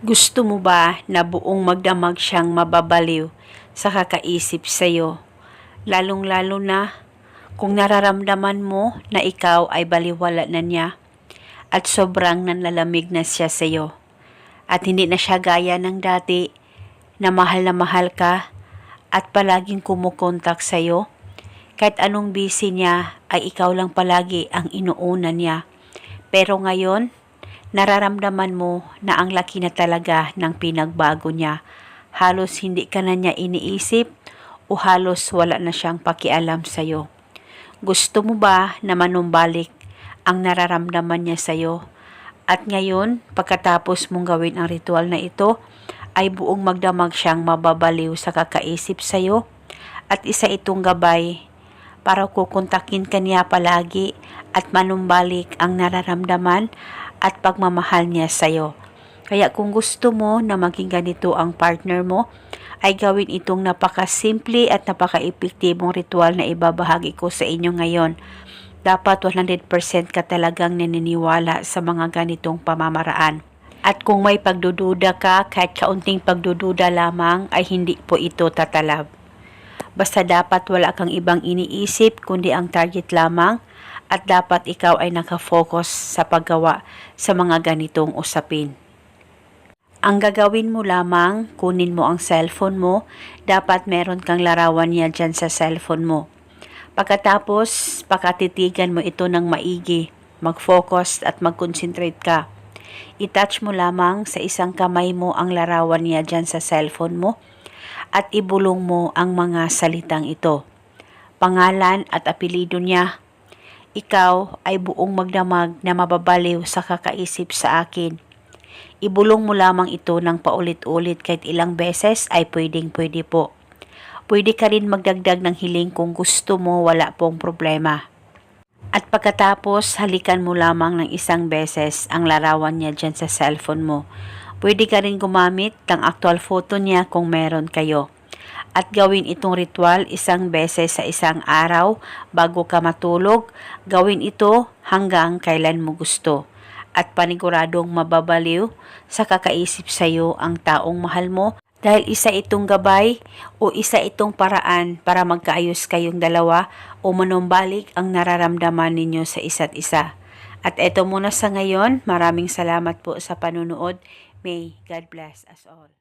Gusto mo ba na buong magdamag siyang mababaliw sa kakaisip sa'yo? Lalong-lalo na kung nararamdaman mo na ikaw ay baliwala na niya at sobrang nanlalamig na siya sa'yo. At hindi na siya gaya ng dati na mahal na mahal ka at palaging kumukontak sa'yo. Kahit anong busy niya ay ikaw lang palagi ang inuuna niya. Pero ngayon, nararamdaman mo na ang laki na talaga ng pinagbago niya. Halos hindi ka na niya iniisip o halos wala na siyang pakialam sa'yo. Gusto mo ba na manumbalik ang nararamdaman niya sa'yo? At ngayon, pagkatapos mong gawin ang ritual na ito, ay buong magdamag siyang mababaliw sa kakaisip sa'yo at isa itong gabay para kukontakin ka niya palagi at manumbalik ang nararamdaman at pagmamahal niya sa'yo. Kaya kung gusto mo na maging ganito ang partner mo, ay gawin itong napakasimple at napaka-epektibong ritual na ibabahagi ko sa inyo ngayon. Dapat 100% ka talagang naniniwala sa mga ganitong pamamaraan. At kung may pagdududa ka, kahit kaunting pagdududa lamang, ay hindi po ito tatalab. Basta dapat wala kang ibang iniisip kundi ang target lamang at dapat ikaw ay nakafocus sa paggawa sa mga ganitong usapin. Ang gagawin mo lamang, kunin mo ang cellphone mo, dapat meron kang larawan niya dyan sa cellphone mo. Pagkatapos, pakatitigan mo ito ng maigi, mag-focus at mag-concentrate ka. I-touch mo lamang sa isang kamay mo ang larawan niya dyan sa cellphone mo at ibulong mo ang mga salitang ito. Pangalan at apelido niya. Ikaw ay buong magdamag na mababaliw sa kakaisip sa akin. Ibulong mo lamang ito ng paulit-ulit kahit ilang beses ay pwedeng pwede po. Pwede ka rin magdagdag ng hiling kung gusto mo wala pong problema. At pagkatapos, halikan mo lamang ng isang beses ang larawan niya dyan sa cellphone mo. Pwede ka rin gumamit ng actual photo niya kung meron kayo. At gawin itong ritual isang beses sa isang araw bago ka matulog. Gawin ito hanggang kailan mo gusto. At paniguradong mababaliw sa kakaisip sa iyo ang taong mahal mo dahil isa itong gabay o isa itong paraan para magkaayos kayong dalawa o manumbalik ang nararamdaman ninyo sa isa't isa. At eto muna sa ngayon, maraming salamat po sa panunood. May God bless us all.